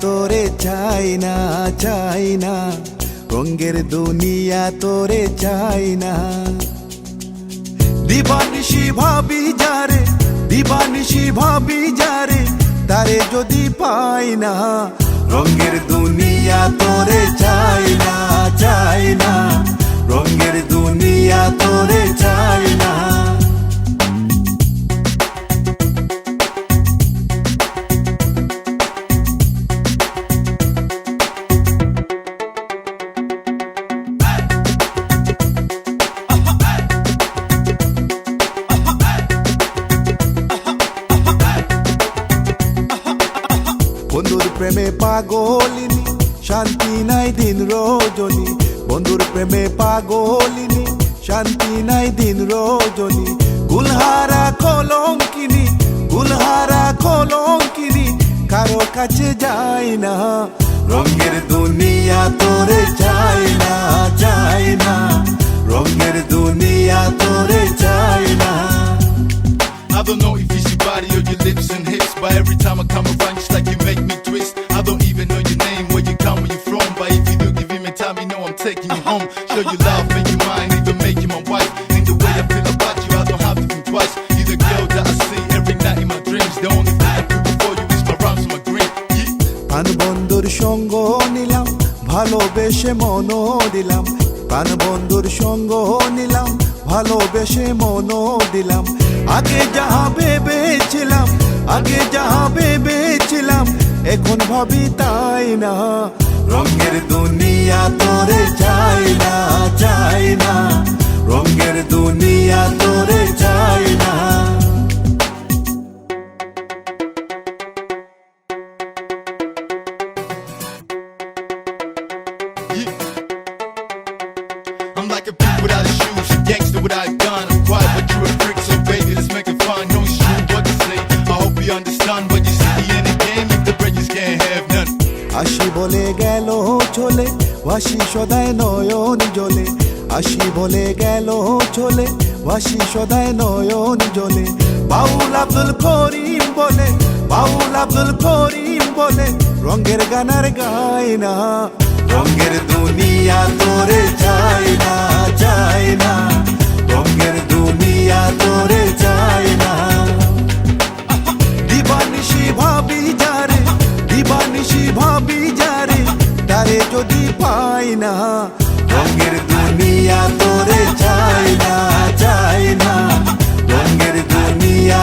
তোরে চাই না চাই না। রঙ্গের দুনিয়া তোরে চাই না। দিবানিশি ভাবি যারে, দিবানিশি ভাবি যারে, তারে যদি পাই না রঙ্গের দুনিয়া তোরে চাই না চাই না। রঙ্গের দুনিয়া তোরে চাই প্রেমে পাগলিনী, শান্তি নাই দিন রজনী। বন্ধুর প্রেমে পাগলিনী, শান্তি নাই দিন রজনী। গুলহারা কলঙ্কিনী গুলহারা কলঙ্কিনী, কারও কাছে যায় না। রঙের দুনিয়া তোরে চাই না চাই না। রঙের দুনিয়া তোরে time, you home. Show you love, make you mine, even make you my wife. And the way I feel about you, I don't have to think twice. You're the girl that I see every night in my dreams. The only thing I do before you is my rhymes and my green. Yeah. প্রাণ বন্ধুর সঙ্গ নিলাম ভালোবেসে মন দিলাম প্রাণ বন্ধুর সঙ্গ নিলাম ভালোবেসে মন দিলাম আগে যাহা ভেবেছিলাম আগে যাহা ভেবেছিলাম এখন ভাবি তাই না রঙের দুনিয়া তোরে চাই না চাই না রঙের দুনিয়া তোরে চাই না I'm like a pimp without a gangster বলে গেল, চলে। বাসি সদায় নয়ন জলে আসি বলে গেল, চলে। বাসি সদায় নয়ন জলে বাউল আব্দুল করিম বলে, বাউল আব্দুল করিম বলে, রঙের গানার গায় না রঙের না রঙের দুনিয়া তোরে চাই না চাই না। রঙের দুনিয়া